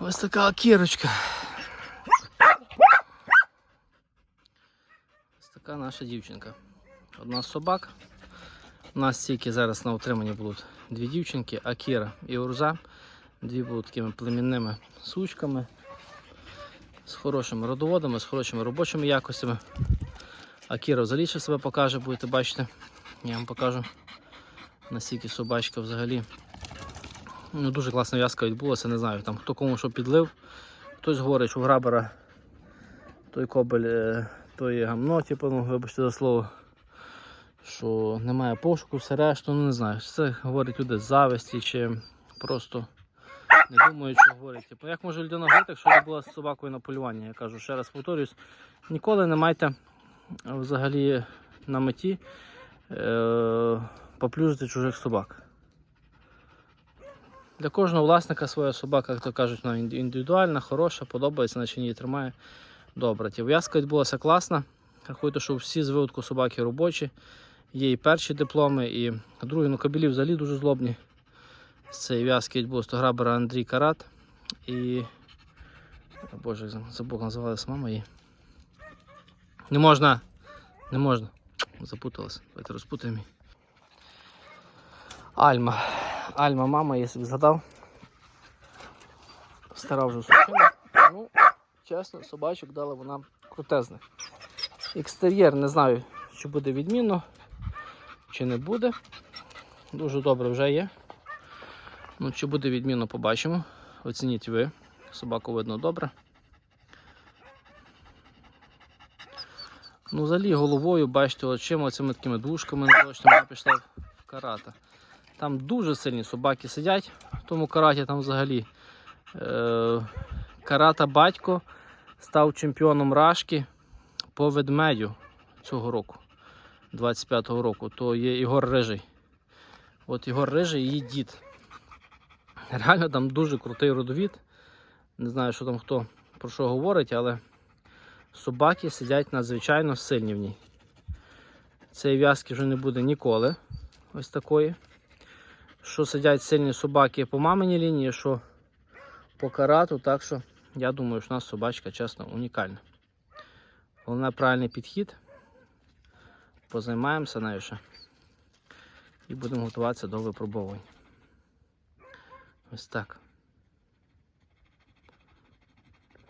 Ось така кірочка. Ось така наша дівчинка. Одна з собак. У нас тільки зараз на утриманні будуть дві дівчинки, Акіра і Урза. Дві будуть такими племінними сучками, з хорошими родоводами, з хорошими робочими якостями. Акіра взагалі ще себе покаже, будете бачити. Я вам покажу, наскільки собачка взагалі. Ну, дуже класна в'язка відбулася, не знаю, там хто кому що підлив. Хтось говорить, що у грабера той кобель, е, то є гамно, типу, ну, вибачте за слово, що немає пошуку, все решту, ну не знаю. Це говорять люди з зависті, чи просто не думають, що говорять. Типу, як може людина говорити, якщо я була з собакою на полюванні? Я кажу, ще раз повторюсь, ніколи не майте взагалі на меті е, поплюжити чужих собак. Для кожного власника своя собака, як то кажуть, вона індивідуальна, хороша, подобається, наче її тримає. Добре. Ті в'язка відбулася класна. Рахуйте, що всі з виводку собаки робочі. Є і перші дипломи, і другі, ну кабелі взагалі дуже злобні. З цієї в'язки відбулося грабера Андрій Карат. І. О, Боже, забув, називалася мама її. Не можна. Не можна. Запуталась. Давайте розпутаємо. Альма. Альма, мама, я собі згадав. Стара вже сучина. Ну, чесно, собачок дала вона крутезних. Екстер'єр не знаю, чи буде відмінно, чи не буде. Дуже добре вже є. Ну, чи буде відмінно, побачимо. Оцініть ви. Собаку видно добре. Ну, взагалі головою, бачите, очима, цими такими дужками вона пішла в карата. Там дуже сильні собаки сидять в тому караті, там взагалі. Е, карата батько став чемпіоном Рашки по ведмедю цього року, 25-го року. То є Ігор Рижий. От Ігор Рижий її дід. Реально там дуже крутий родовід. Не знаю, що там хто про що говорить, але собаки сидять надзвичайно сильні в ній. Цієї в'язки вже не буде ніколи. Ось такої що сидять сильні собаки по маминій лінії, що по карату. Так що я думаю, що у нас собачка чесно унікальна. Головне правильний підхід. Позаймаємося нею ще. І будемо готуватися до випробувань. Ось так.